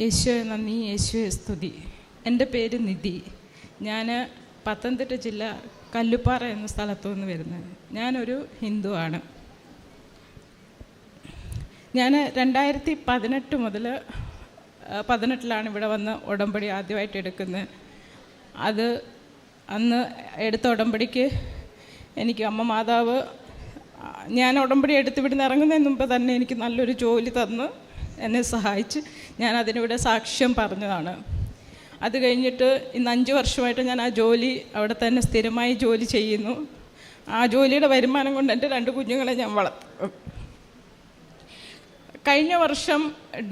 യേശുവെ നന്ദി. യേശുവെ സ്തുതി. എന്റെ പേര് നിധി. ഞാൻ പത്തനംതിട്ട ജില്ല കല്ലുപ്പാറ എന്ന സ്ഥലത്തു നിന്ന് വരുന്നത്. ഞാനൊരു ഹിന്ദുവാണ് ഞാൻ രണ്ടായിരത്തി പതിനെട്ട് മുതൽ പതിനെട്ടിലാണ് ഇവിടെ വന്ന് ഉടമ്പടി ആദ്യമായിട്ട് എടുക്കുന്നത്. അത് അന്ന് എടുത്ത ഉടമ്പടിക്ക് എനിക്ക് അമ്മ മാതാവ് ഞാൻ ഉടമ്പടി എടുത്ത് ഇവിടുന്ന് ഇറങ്ങുന്നതിന് മുമ്പ് തന്നെ എനിക്ക് നല്ലൊരു ജോലി തന്ന്. എന്നെ സഹായിച്ച് ഞാൻ അതിനിവിടെ സാക്ഷ്യം പറഞ്ഞതാണ്. അത് കഴിഞ്ഞിട്ട് ഇന്ന് അഞ്ച് വർഷമായിട്ട് ഞാൻ ആ ജോലി അവിടെ തന്നെ സ്ഥിരമായി ജോലി ചെയ്യുന്നു. ആ ജോലിയുടെ വരുമാനം കൊണ്ട് എന്റെ രണ്ട് കുഞ്ഞുങ്ങളെ ഞാൻ വളർത്തു. കഴിഞ്ഞ വർഷം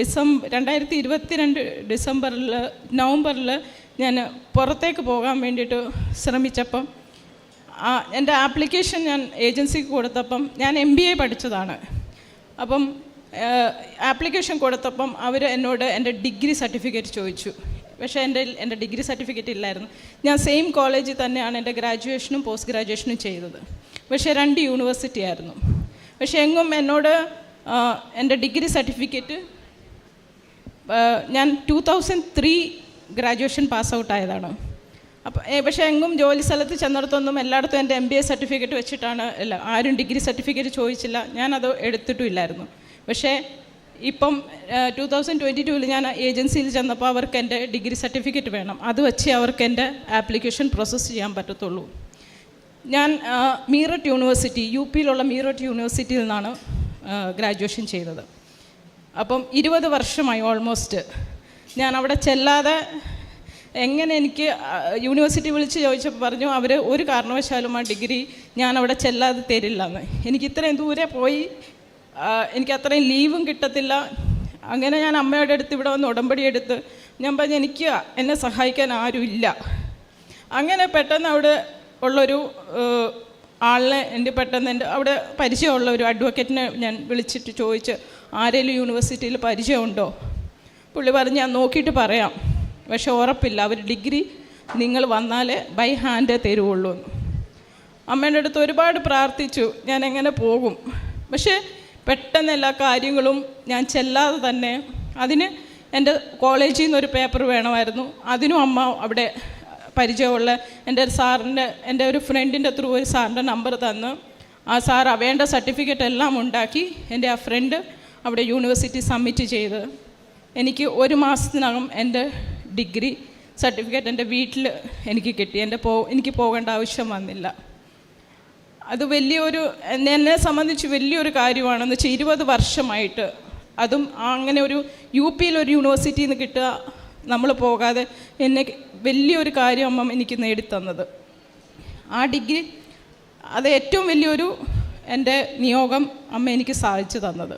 ഡിസംബർ രണ്ടായിരത്തി ഇരുപത്തിരണ്ട് ഡിസംബറിൽ നവംബറിൽ ഞാൻ പുറത്തേക്ക് പോകാൻ വേണ്ടിയിട്ട് ശ്രമിച്ചപ്പം എന്റെ ആപ്ലിക്കേഷൻ ഞാൻ ഏജൻസിക്ക് കൊടുത്തപ്പം ഞാൻ എം ബി എ പഠിച്ചതാണ്. അപ്പം ആപ്ലിക്കേഷൻ കൊടുത്തപ്പം അവർ എന്നോട് എന്റെ ഡിഗ്രി സർട്ടിഫിക്കറ്റ് ചോദിച്ചു. പക്ഷേ എന്റെ എന്റെ ഡിഗ്രി സർട്ടിഫിക്കറ്റ് ഇല്ലായിരുന്നു. ഞാൻ സെയിം കോളേജിൽ തന്നെയാണ് എന്റെ ഗ്രാജുവേഷനും പോസ്റ്റ് ഗ്രാജുവേഷനും ചെയ്തത്. പക്ഷേ രണ്ട് യൂണിവേഴ്സിറ്റി ആയിരുന്നു. പക്ഷേ എങ്ങും എന്നോട് എന്റെ ഡിഗ്രി സർട്ടിഫിക്കറ്റ് ഞാൻ two thousand three graduation pass out ആയതാണ് അപ്പോൾ പക്ഷേ എങ്ങും ജോലി സ്ഥലത്ത് ചെന്നിടത്തൊന്നും എല്ലായിടത്തും എന്റെ എം ബി എ സർട്ടിഫിക്കറ്റ് വെച്ചിട്ടാണ് അല്ല ആരും ഡിഗ്രി സർട്ടിഫിക്കറ്റ് ചോദിച്ചില്ല. ഞാനത് എടുത്തിട്ടും ഇല്ലായിരുന്നു. പക്ഷേ ഇപ്പം ടു തൗസൻഡ് ട്വന്റി ടുവിൽ ഞാൻ ഏജൻസിയിൽ ചെന്നപ്പോൾ അവർക്ക് എന്റെ ഡിഗ്രി സർട്ടിഫിക്കറ്റ് വേണം. അത് വെച്ച് അവർക്ക് എന്റെ ആപ്ലിക്കേഷൻ പ്രോസസ്സ് ചെയ്യാൻ പറ്റത്തുള്ളൂ. ഞാൻ മീററ്റ് യൂണിവേഴ്സിറ്റി യു പിയിലുള്ള മീററ്റ് യൂണിവേഴ്സിറ്റിയിൽ നിന്നാണ് ഗ്രാജുവേഷൻ ചെയ്തത്. അപ്പം ഇരുപത് വർഷമായി ഓൾമോസ്റ്റ് ഞാൻ അവിടെ ചെല്ലാതെ എങ്ങനെ എനിക്ക് യൂണിവേഴ്സിറ്റി വിളിച്ച് ചോദിച്ചപ്പോൾ പറഞ്ഞു അവർ ഒരു കാരണവശാലും ആ ഡിഗ്രി ഞാൻ അവിടെ ചെല്ലാതെ തരില്ലെന്ന്. എനിക്ക് ഇത്രയും ദൂരെ പോയി എനിക്ക് അത്രയും ലീവും കിട്ടത്തില്ല. അങ്ങനെ ഞാൻ അമ്മയുടെ അടുത്ത് ഇവിടെ വന്ന് ഉടമ്പടി എടുത്ത് ഞാൻ പറഞ്ഞു എനിക്ക് എന്നെ സഹായിക്കാൻ ആരുമില്ല അങ്ങനെ പെട്ടെന്ന് അവിടെ ഉള്ളൊരു ആളിനെ എന്റെ പെട്ടെന്ന് എന്റെ അവിടെ പരിചയമുള്ള ഒരു അഡ്വക്കേറ്റിനെ ഞാൻ വിളിച്ചിട്ട് ചോദിച്ച് ആരെങ്കിലും യൂണിവേഴ്സിറ്റിയിൽ പരിചയമുണ്ടോ? പുള്ളി പറഞ്ഞ് ഞാൻ നോക്കിയിട്ട് പറയാം. പക്ഷെ ഉറപ്പില്ല അവർ ഡിഗ്രി നിങ്ങൾ വന്നാലേ ബൈ ഹാൻഡേ തരുവുള്ളൂ അമ്മേന്റെ അടുത്ത് ഒരുപാട് പ്രാർത്ഥിച്ചു ഞാൻ എങ്ങനെ പോകും? പക്ഷേ പെട്ടെന്ന് എല്ലാ കാര്യങ്ങളും ഞാൻ ചെല്ലാതെ തന്നെ അതിന് എന്റെ കോളേജിൽ നിന്നൊരു പേപ്പർ വേണമായിരുന്നു. അതിനും അമ്മ അവിടെ പരിചയമുള്ള എന്റെ ഒരു സാറിന്റെ എന്റെ ഒരു ഫ്രണ്ടിന്റെ ത്രൂ ഒരു സാറിന്റെ നമ്പർ തന്ന് ആ സാർ വേണ്ട സർട്ടിഫിക്കറ്റ് എല്ലാം ഉണ്ടാക്കി എന്റെ ആ ഫ്രണ്ട് അവിടെ യൂണിവേഴ്സിറ്റി സബ്മിറ്റ് ചെയ്ത്. എനിക്ക് ഒരു മാസത്തിനകം എന്റെ ഡിഗ്രി സർട്ടിഫിക്കറ്റ് എന്റെ വീട്ടിൽ എനിക്ക് കിട്ടി. എന്റെ പോ എനിക്ക് പോകേണ്ട ആവശ്യം വന്നില്ല. അത് വലിയൊരു എന്നെ സംബന്ധിച്ച് വലിയൊരു കാര്യമാണെന്ന് വെച്ചാൽ ഇരുപത് വർഷമായിട്ട് അതും അങ്ങനെ ഒരു യു പിയിൽ ഒരു യൂണിവേഴ്സിറ്റിയിൽ നിന്ന് കിട്ടുക നമ്മൾ പോകാതെ എന്നെ വലിയൊരു കാര്യം അമ്മ എനിക്ക് നേടിത്തന്നത്. ആ ഡിഗ്രി അത് ഏറ്റവും വലിയൊരു എന്റെ നിയോഗം അമ്മ എനിക്ക് സാധിച്ചു തന്നത്.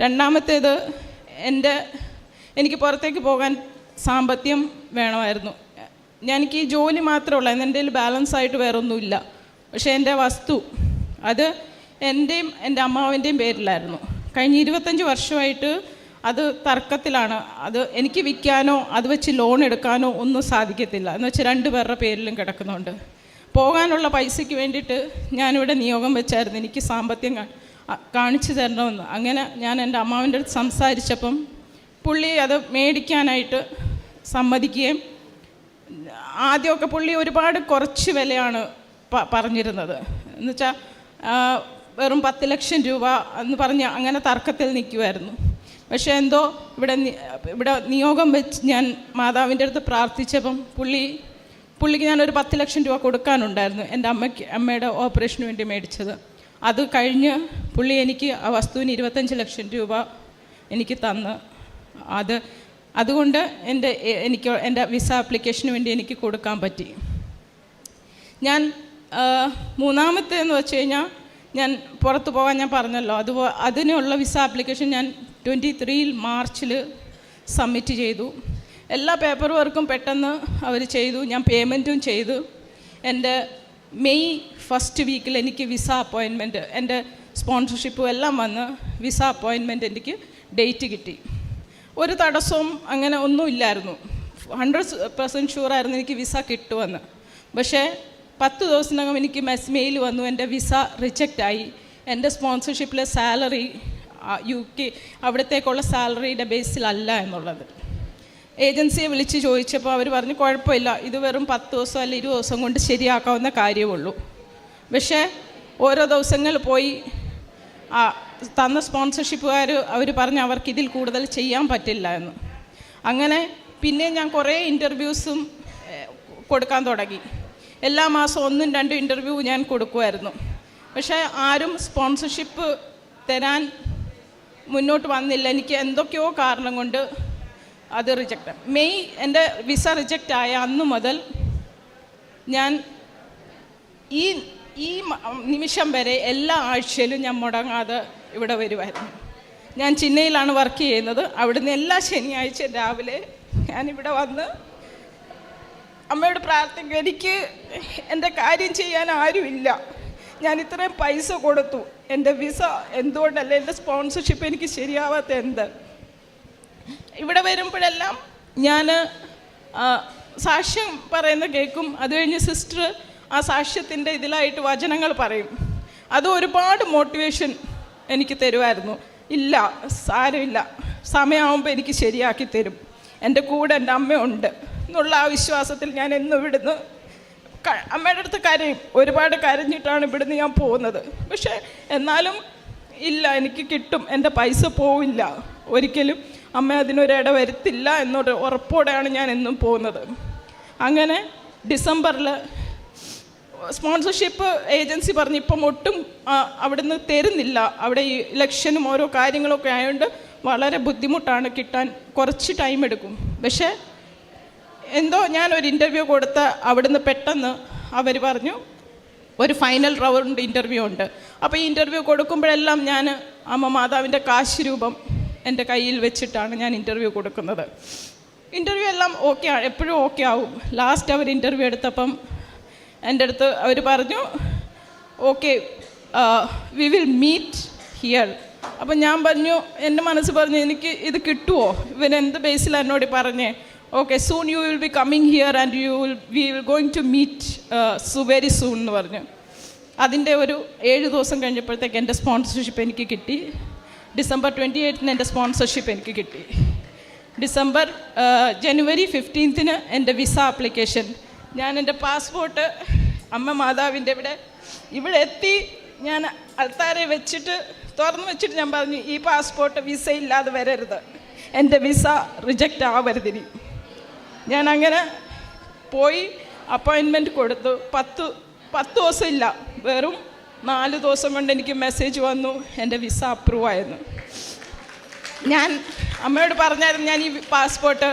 രണ്ടാമത്തേത് എന്റെ എനിക്ക് പുറത്തേക്ക് പോകാൻ സാമ്പത്തികം വേണമായിരുന്നു. എനിക്ക് ഈ ജോലി മാത്രമേ ഉള്ളൂ എന്റെ ബാലൻസ് ആയിട്ട് വേറെ ഒന്നുമില്ല പക്ഷേ എന്റെ വസ്തു അത് എന്റെയും എന്റെ അമ്മാവിന്റെയും പേരിലായിരുന്നു. കഴിഞ്ഞ ഇരുപത്തഞ്ച് വർഷമായിട്ട് അത് തർക്കത്തിലാണ്. അത് എനിക്ക് വിൽക്കാനോ അത് വെച്ച് ലോൺ എടുക്കാനോ ഒന്നും സാധിക്കത്തില്ല. എന്ന് വെച്ചാൽ രണ്ട് പേരുടെ പേരിലും കിടക്കുന്നുണ്ട്. പോകാനുള്ള പൈസയ്ക്ക് വേണ്ടിയിട്ട് ഞാനിവിടെ നിയോഗം വെച്ചായിരുന്നു. എനിക്ക് സാമ്പത്തികം കാണിച്ചു തരണമെന്ന്. അങ്ങനെ ഞാൻ എന്റെ അമ്മാവിന്റെ അടുത്ത് സംസാരിച്ചപ്പം പുള്ളി അത് മേടിക്കാനായിട്ട് സമ്മതിക്കുകയും ആദ്യമൊക്കെ പുള്ളി ഒരുപാട് കുറച്ച് വിലയാണ് പറഞ്ഞിരുന്നത്. എന്നുവെച്ചാൽ വെറും പത്ത് ലക്ഷം രൂപ എന്ന് പറഞ്ഞ് അങ്ങനെ തർക്കത്തിൽ നിൽക്കുമായിരുന്നു പക്ഷേ എന്തോ ഇവിടെ ഇവിടെ നിയോഗം വെച്ച് ഞാൻ മാതാവിന്റെ അടുത്ത് പ്രാർത്ഥിച്ചപ്പം പുള്ളി പുള്ളിക്ക് ഞാനൊരു പത്ത് ലക്ഷം രൂപ കൊടുക്കാനുണ്ടായിരുന്നു എന്റെ അമ്മയ്ക്ക് അമ്മയുടെ ഓപ്പറേഷന് വേണ്ടി മേടിച്ചത്. അത് കഴിഞ്ഞ് പുള്ളി എനിക്ക് ആ വസ്തുവിന് ഇരുപത്തഞ്ച് ലക്ഷം രൂപ എനിക്ക് തന്ന്. അത് അതുകൊണ്ട് എന്റെ എനിക്ക് എന്റെ വിസ ആപ്ലിക്കേഷന് വേണ്ടി എനിക്ക് കൊടുക്കാൻ പറ്റി. ഞാൻ ആ, മൂന്നാമത്തേന്ന് വെച്ച് കഴിഞ്ഞാൽ ഞാൻ പുറത്ത് പോകാൻ ഞാൻ പറഞ്ഞല്ലോ. അതുപോലെ അതിനുള്ള വിസ ആപ്ലിക്കേഷൻ ഞാൻ ട്വന്റി ത്രീയിൽ മാർച്ചിൽ സബ്മിറ്റ് ചെയ്തു. എല്ലാ പേപ്പർ വർക്കും പെട്ടെന്ന് അവർ ചെയ്തു. ഞാൻ പേയ്മെന്റും ചെയ്തു. എന്റെ മെയ് ഫസ്റ്റ് വീക്കിൽ എനിക്ക് വിസ അപ്പോയിൻമെന്റ് എന്റെ സ്പോൺസർഷിപ്പും എല്ലാം വന്ന് വിസ അപ്പോയിൻമെന്റ് എനിക്ക് ഡേറ്റ് കിട്ടി. ഒരു തടസ്സവും അങ്ങനെ ഒന്നും ഇല്ലായിരുന്നു. ഹൺഡ്രഡ് പെർസെന്റ് ഷുവറായിരുന്നു എനിക്ക് വിസ കിട്ടുമെന്ന്. പക്ഷേ പത്ത് ദിവസത്തിനകം എനിക്ക് മെസ് മെയിൽ വന്നു എന്റെ വിസ റിജക്റ്റായി എന്റെ സ്പോൺസർഷിപ്പിലെ സാലറി യു കെ അവിടത്തേക്കുള്ള സാലറിയുടെ ബേസിലല്ല എന്നുള്ളത്. ഏജൻസിയെ വിളിച്ച് ചോദിച്ചപ്പോൾ അവർ പറഞ്ഞു കുഴപ്പമില്ല ഇത് വെറും പത്ത് ദിവസം അല്ല ഇരുപത് ദിവസം കൊണ്ട് ശരിയാക്കാവുന്ന കാര്യമുള്ളൂ പക്ഷേ ഓരോ ദിവസങ്ങൾ പോയി തന്ന സ്പോൺസർഷിപ്പുകാർ അവർ പറഞ്ഞ് അവർക്ക് ഇതിൽ കൂടുതൽ ചെയ്യാൻ പറ്റില്ല എന്ന്. അങ്ങനെ പിന്നെ ഞാൻ കുറേ ഇന്റർവ്യൂസും കൊടുക്കാൻ തുടങ്ങി. എല്ലാ മാസവും ഒന്നും രണ്ടും ഇന്റർവ്യൂ ഞാൻ കൊടുക്കുമായിരുന്നു. പക്ഷേ ആരും സ്പോൺസർഷിപ്പ് തരാൻ മുന്നോട്ട് വന്നില്ല. എനിക്ക് എന്തൊക്കെയോ കാരണം കൊണ്ട് അത് റിജക്റ്റ് മെയ് എന്റെ വിസ റിജക്റ്റ് ആയ അന്ന് മുതൽ ഞാൻ ഈ ഈ നിമിഷം വരെ എല്ലാ ആഴ്ചയിലും ഞാൻ മുടങ്ങാതെ ഇവിടെ വരുമായിരുന്നു. ഞാൻ ചെന്നൈയിലാണ് വർക്ക് ചെയ്യുന്നത്. അവിടുന്ന് എല്ലാ ശനിയാഴ്ച രാവിലെ ഞാനിവിടെ വന്ന് അമ്മയോട് പ്രാർത്ഥിക്കും എനിക്ക് എന്റെ കാര്യം ചെയ്യാൻ ആരുമില്ല. ഞാൻ ഇത്രയും പൈസ കൊടുത്തു. എന്റെ വിസ എന്തുകൊണ്ടല്ല? എന്റെ സ്പോൺസർഷിപ്പ് എനിക്ക് ശരിയാവാത്ത എന്ത്? ഇവിടെ വരുമ്പോഴെല്ലാം ഞാൻ സാക്ഷ്യം പറയുന്ന കേൾക്കും. അത് കഴിഞ്ഞ് സിസ്റ്റർ ആ സാക്ഷ്യത്തിന്റെ ഇതിലായിട്ട് വചനങ്ങൾ പറയും. അത് ഒരുപാട് മോട്ടിവേഷൻ എനിക്ക് തരുമായിരുന്നു. ഇല്ല സാരമില്ല. സമയമാകുമ്പോൾ എനിക്ക് ശരിയാക്കി തരും. എന്റെ കൂടെ എന്റെ അമ്മയുണ്ട്. എന്നുള്ള ആ വിശ്വാസത്തിൽ ഞാൻ എന്നും ഇവിടുന്ന് അമ്മയുടെ അടുത്ത് കരയും. ഒരുപാട് കരഞ്ഞിട്ടാണ് ഇവിടുന്ന് ഞാൻ പോകുന്നത്. പക്ഷേ എന്നാലും ഇല്ല എനിക്ക് കിട്ടും. എന്റെ പൈസ പോവില്ല. ഒരിക്കലും അമ്മ അതിനൊരിട വരുത്തില്ല എന്നൊരു ഉറപ്പോടെയാണ് ഞാൻ എന്നും പോകുന്നത്. അങ്ങനെ ഡിസംബറിൽ സ്പോൺസർഷിപ്പ് ഏജൻസി പറഞ്ഞു ഇപ്പം ഒട്ടും അവിടുന്ന് തരുന്നില്ല. അവിടെ ഈ ഇലക്ഷനും ഓരോ കാര്യങ്ങളൊക്കെ ആയതുകൊണ്ട് വളരെ ബുദ്ധിമുട്ടാണ് കിട്ടാൻ കുറച്ച് ടൈം എടുക്കും പക്ഷേ എന്തോ ഞാൻ ഒരു ഇന്റർവ്യൂ കൊടുത്ത അവിടുന്ന് പെട്ടെന്ന് അവർ പറഞ്ഞു ഒരു ഫൈനൽ റൗണ്ട് ഇന്റർവ്യൂ ഉണ്ട്. അപ്പോൾ ഈ ഇന്റർവ്യൂ കൊടുക്കുമ്പോഴെല്ലാം ഞാൻ അമ്മ മാതാവിന്റെ കാശ് രൂപം എന്റെ കയ്യിൽ വെച്ചിട്ടാണ് ഞാൻ ഇന്റർവ്യൂ കൊടുക്കുന്നത്. ഇന്റർവ്യൂ എല്ലാം ഓക്കെ എപ്പോഴും ഓക്കെ ആവും. ലാസ്റ്റ് അവർ ഇന്റർവ്യൂ എടുത്തപ്പം എന്റെ അടുത്ത് അവർ പറഞ്ഞു okay we will meet here അപ്പം ഞാൻ പറഞ്ഞു എന്റെ മനസ്സ് പറഞ്ഞു എനിക്ക് ഇത് കിട്ടുമോ ഇവൻ എന്ത് ബേസിലാണ് എന്നോട് പറഞ്ഞേ? Okay soon you will be coming here and you will we will going to meet സു വെരി സൂൺ എന്ന് പറഞ്ഞു. അതിന്റെ ഒരു ഏഴ് ദിവസം കഴിഞ്ഞപ്പോഴത്തേക്ക് എന്റെ സ്പോൺസർഷിപ്പ് എനിക്ക് കിട്ടി. ഡിസംബർ ട്വന്റി എയ്റ്റിന് എന്റെ സ്പോൺസർഷിപ്പ് എനിക്ക് കിട്ടി. ഡിസംബർ ജനുവരി ഫിഫ്റ്റീൻത്തിന് എന്റെ വിസ ആപ്ലിക്കേഷൻ ഞാൻ എന്റെ പാസ്പോർട്ട് അമ്മ മാതാവിന്റെ ഇവിടെ ഇവിടെ എത്തി. ഞാൻ അൾത്താരെ വെച്ചിട്ട് തുറന്ന് വെച്ചിട്ട് ഞാൻ പറഞ്ഞു ഈ പാസ്പോർട്ട് വിസ ഇല്ലാതെ വരരുത്. എന്റെ വിസ റിജക്റ്റ് ആവരുതിനി ഞാൻ അങ്ങനെ പോയി അപ്പോയിൻമെന്റ് കൊടുത്തു. പത്ത് പത്ത് ദിവസം ഇല്ല വെറും നാല് ദിവസം കൊണ്ട് എനിക്ക് മെസ്സേജ് വന്നു എന്റെ വിസ അപ്രൂവ് ആയിരുന്നു ഞാൻ അമ്മയോട് പറഞ്ഞായിരുന്നു ഞാൻ ഈ പാസ്പോർട്ട്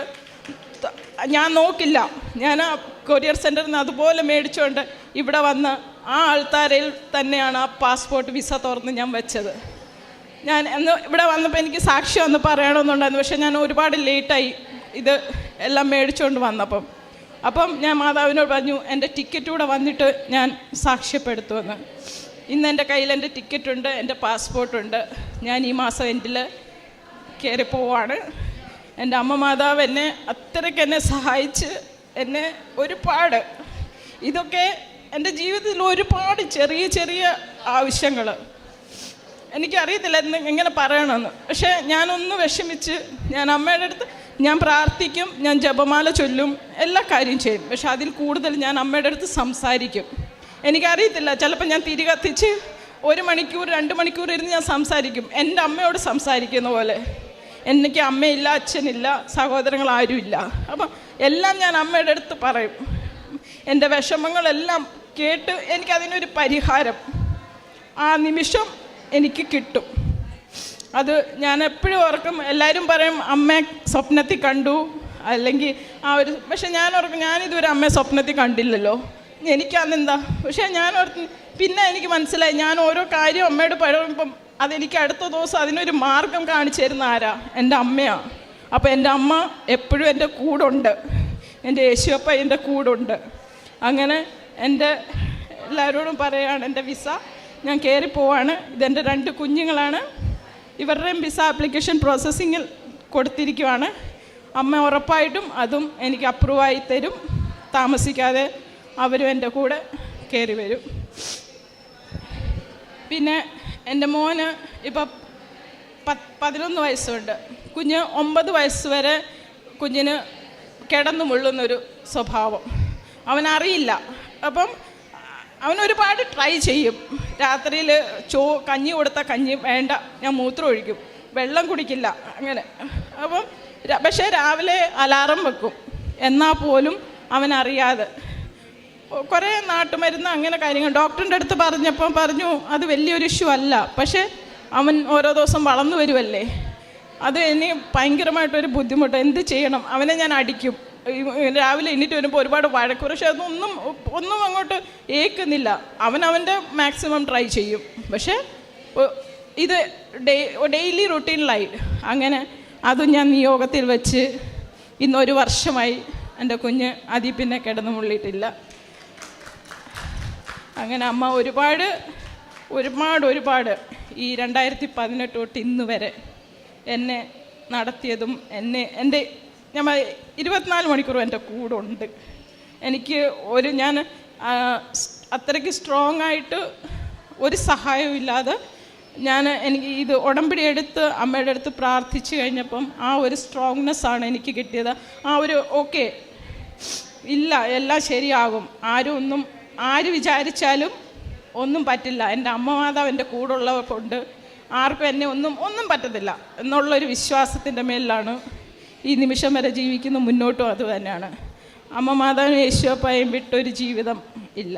ഞാൻ നോക്കില്ല. ഞാൻ ആ കൊറിയർ സെന്ററിൽ നിന്ന് അതുപോലെ മേടിച്ചുകൊണ്ട് ഇവിടെ വന്ന് ആ ആൾത്താരയിൽ തന്നെയാണ് ആ പാസ്പോർട്ട് വിസ തുറന്ന് ഞാൻ വെച്ചത്. ഞാൻ എന്ന് ഇവിടെ വന്നപ്പോൾ എനിക്ക് സാക്ഷ്യം ഒന്ന് പറയണമെന്നുണ്ടായിരുന്നു. പക്ഷേ ഞാൻ ഒരുപാട് ലേറ്റായി ഇത് എല്ലാം മേടിച്ചുകൊണ്ട് വന്നപ്പം. അപ്പം ഞാൻ മാതാവിനോട് പറഞ്ഞു എന്റെ ടിക്കറ്റ് കൂടെ വന്നിട്ട് ഞാൻ സാക്ഷ്യപ്പെടുത്തുമെന്ന്. ഇന്ന് എന്റെ കയ്യിൽ എന്റെ ടിക്കറ്റുണ്ട് എന്റെ പാസ്പോർട്ടുണ്ട് ഞാൻ ഈ മാസം എൻഡിൽ കയറി പോവാണ്. എന്റെ അമ്മ മാതാവ് എന്നെ അത്രയ്ക്ക് എന്നെ സഹായിച്ച് എന്നെ ഒരുപാട് ഇതൊക്കെ എന്റെ ജീവിതത്തിൽ ഒരുപാട് ചെറിയ ചെറിയ ആവശ്യങ്ങൾ. എനിക്കറിയത്തില്ല എന്ന് എങ്ങനെ പറയണമെന്ന്. പക്ഷേ ഞാനൊന്ന് വിഷമിച്ച് ഞാൻ അമ്മയുടെ അടുത്ത് ഞാൻ പ്രാർത്ഥിക്കും ഞാൻ ജപമാല ചൊല്ലും എല്ലാ കാര്യം ചെയ്യും. പക്ഷെ അതിൽ കൂടുതൽ ഞാൻ അമ്മയുടെ അടുത്ത് സംസാരിക്കും. എനിക്കറിയത്തില്ല ചിലപ്പോൾ ഞാൻ തിരി കത്തിച്ച് ഒരു മണിക്കൂർ രണ്ട് മണിക്കൂർ ഇരുന്ന് ഞാൻ സംസാരിക്കും. എന്റെ അമ്മയോട് സംസാരിക്കുന്ന പോലെ. എനിക്ക് അമ്മയില്ല അച്ഛനില്ല സഹോദരങ്ങൾ ആരുമില്ല. അപ്പം എല്ലാം ഞാൻ അമ്മയുടെ അടുത്ത് പറയും. എന്റെ വിഷമങ്ങളെല്ലാം കേട്ട് എനിക്കതിനൊരു പരിഹാരം. ആ നിമിഷം എനിക്ക് കിട്ടും. അത് ഞാൻ എപ്പോഴും ഓർക്കും. എല്ലാവരും പറയും അമ്മയെ സ്വപ്നത്തിൽ കണ്ടു. അല്ലെങ്കിൽ ആ ഒരു പക്ഷെ ഞാൻ ഓർക്കും ഞാനിതുവരെ അമ്മയെ സ്വപ്നത്തിൽ കണ്ടില്ലല്ലോ. എനിക്കതെന്താ? പക്ഷേ ഞാൻ ഓർത്ത് പിന്നെ എനിക്ക് മനസ്സിലായി ഞാൻ ഓരോ കാര്യം അമ്മയോട് പറയുമ്പം അതെനിക്ക് അടുത്ത ദിവസം അതിനൊരു മാർഗം കാണിച്ചു തരുന്ന ആരാ? എന്റെ അമ്മയാണ് അപ്പോൾ എന്റെ അമ്മ എപ്പോഴും എന്റെ കൂടുണ്ട്. എന്റെ യേശുവപ്പ എന്റെ കൂടുണ്ട്. അങ്ങനെ എന്റെ എല്ലാവരോടും പറയുകയാണ് എന്റെ വിസ ഞാൻ കയറി പോവാണ്. ഇതെന്റെ രണ്ട് കുഞ്ഞുങ്ങളാണ്. ഇവരുടെയും വിസ ആപ്ലിക്കേഷൻ പ്രോസസ്സിങ്ങിൽ കൊടുത്തിരിക്കുവാണ്. അമ്മ ഉറപ്പായിട്ടും അതും എനിക്ക് അപ്രൂവായി തരും. താമസിക്കാതെ അവരും എന്റെ കൂടെ കയറി വരും. പിന്നെ എന്റെ മോന് ഇപ്പം പത്ത് പതിനൊന്ന് വയസ്സുണ്ട്. കുഞ്ഞ് ഒമ്പത് വയസ്സ് വരെ കുഞ്ഞിന് കിടന്നു മുള്ളുന്നൊരു സ്വഭാവം. അവനറിയില്ല. അപ്പം അവൻ ഒരുപാട് ട്രൈ ചെയ്യും. രാത്രിയിൽ ചോ കഞ്ഞി കൊടുത്ത കഞ്ഞി വേണ്ട ഞാൻ മൂത്രം ഒഴിക്കും. വെള്ളം കുടിക്കില്ല അങ്ങനെ. അപ്പം പക്ഷേ രാവിലെ അലാറം വെക്കും. എന്നാൽ പോലും അവനറിയാതെ. കുറേ നാട്ടുമരുന്ന് അങ്ങനെ കാര്യങ്ങൾ. ഡോക്ടറിന്റെ അടുത്ത് പറഞ്ഞപ്പോൾ പറഞ്ഞു അത് വലിയൊരു ഇഷ്യൂ അല്ല. പക്ഷേ അവൻ ഓരോ ദിവസം വളർന്നു വരുമല്ലേ അത് ഇനി ഭയങ്കരമായിട്ടൊരു ബുദ്ധിമുട്ട്. എന്ത് ചെയ്യണം? അവനെ ഞാൻ അടിക്കും. രാവിലെ എണീറ്റ് വരുമ്പോൾ ഒരുപാട് വഴക്ക് പക്ഷെ അതൊന്നും ഒന്നും അങ്ങോട്ട് ഏക്കുന്നില്ല. അവൻ അവന്റെ മാക്സിമം ട്രൈ ചെയ്യും. പക്ഷേ ഇത് ഡേ ഡെയിലി റുട്ടീനിലായി അങ്ങനെ അതും ഞാൻ നിയോഗത്തിൽ വെച്ച് ഇന്നൊരു വർഷമായി എന്റെ കുഞ്ഞ് അതിൽ പിന്നെ കിടന്നു മുള്ളിയിട്ടില്ല. അങ്ങനെ അമ്മ ഒരുപാട് ഒരുപാട് ഒരുപാട് ഈ രണ്ടായിരത്തി പതിനെട്ട് തൊട്ട് ഇന്ന് വരെ എന്നെ നടത്തിയതും എന്നെ എന്റെ പറ- ഇരുപത്തിനാല് മണിക്കൂറും എന്റെ കൂടെ ഉണ്ട് എനിക്ക് ഒരു ഞാൻ അത്രയ്ക്ക് സ്ട്രോങ് ആയിട്ട് ഒരു സഹായവും ഇല്ലാതെ ഞാൻ എനിക്ക് ഇത് ഉടമ്പടി എടുത്ത് അമ്മയുടെ അടുത്ത് പ്രാർത്ഥിച്ചു കഴിഞ്ഞപ്പം ആ ഒരു സ്ട്രോങ്നെസ് ആണ് എനിക്ക് കിട്ടിയത്. ആ ഒരു ഓക്കെ ഇല്ല എല്ലാം ശരിയാകും. ആരും ഒന്നും ആര് വിചാരിച്ചാലും ഒന്നും പറ്റില്ല. എന്റെ അമ്മ മാതാവ് എന്റെ കൂടെ ഉള്ളവർ കൊണ്ട് ആർക്കും എന്നെ ഒന്നും ഒന്നും പറ്റത്തില്ല എന്നുള്ളൊരു വിശ്വാസത്തിന്റെ മേലിലാണ് ഈ നിമിഷം വരെ ജീവിക്കുന്ന മുന്നോട്ടും അത് തന്നെയാണ് അമ്മ മാതാവിനും യേശുവപ്പായും വിട്ടൊരു ജീവിതം ഇല്ല.